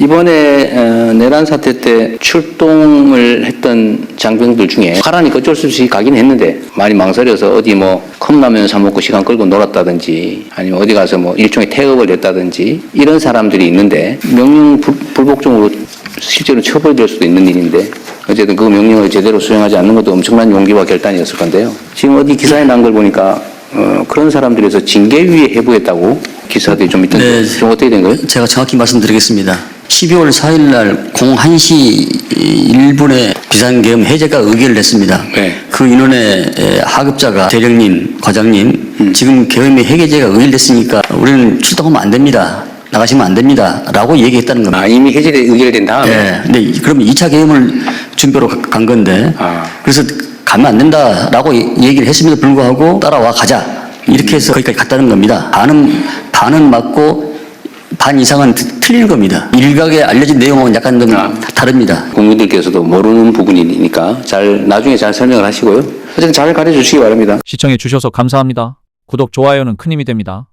이번에 어, 내란 사태 때 출동을 했던 장병들 중에 가라니까 어쩔 수 없이 가긴 했는데 많이 망설여서 어디 뭐 컵라면 사 먹고 시간 끌고 놀았다든지 아니면 어디 가서 뭐 일종의 태업을 했다든지 이런 사람들이 있는데 명령 불, 불복종으로 실제로 처벌될 수도 있는 일인데 어쨌든 그 명령을 제대로 수행하지 않는 것도 엄청난 용기와 결단이었을 건데요. 지금 어디 기사에 난 걸 보니까 어, 그런 사람들에서 징계위에 해부했다고 기사들이 좀 있던데 네. 좀 어떻게 된 거예요? 제가 정확히 말씀드리겠습니다. 12월 4일 날 01시 1분에 비상계엄 해제가 의결을 했습니다. 네. 그 인원의 에, 하급자가 대령님, 과장님, 음. 지금 계엄의 해제가 의결됐으니까 우리는 출동하면 안 됩니다. 나가시면 안 됩니다. 라고 얘기했다는 겁니다. 아, 이미 해제돼 의결된 다음에 예. 근데 이- 그러면 2차 계엄을 준비로 가- 간 건데 아. 그래서 가면 안 된다라고 예- 얘기를 했음에도 불구하고 따라와 가자. 이렇게 해서 거기까지 갔다는 겁니다. 반은 반은 맞고 반 이상은 트- 틀린 겁니다. 일각에 알려진 내용은 약간 좀 아. 다릅니다. 국민들께서도 모르는 부분이니까 잘 나중에 잘 설명을 하시고요. 어쨌든 잘 가르쳐 주시기 바랍니다. 시청해 주셔서 감사합니다. 구독, 좋아요는 큰 힘이 됩니다.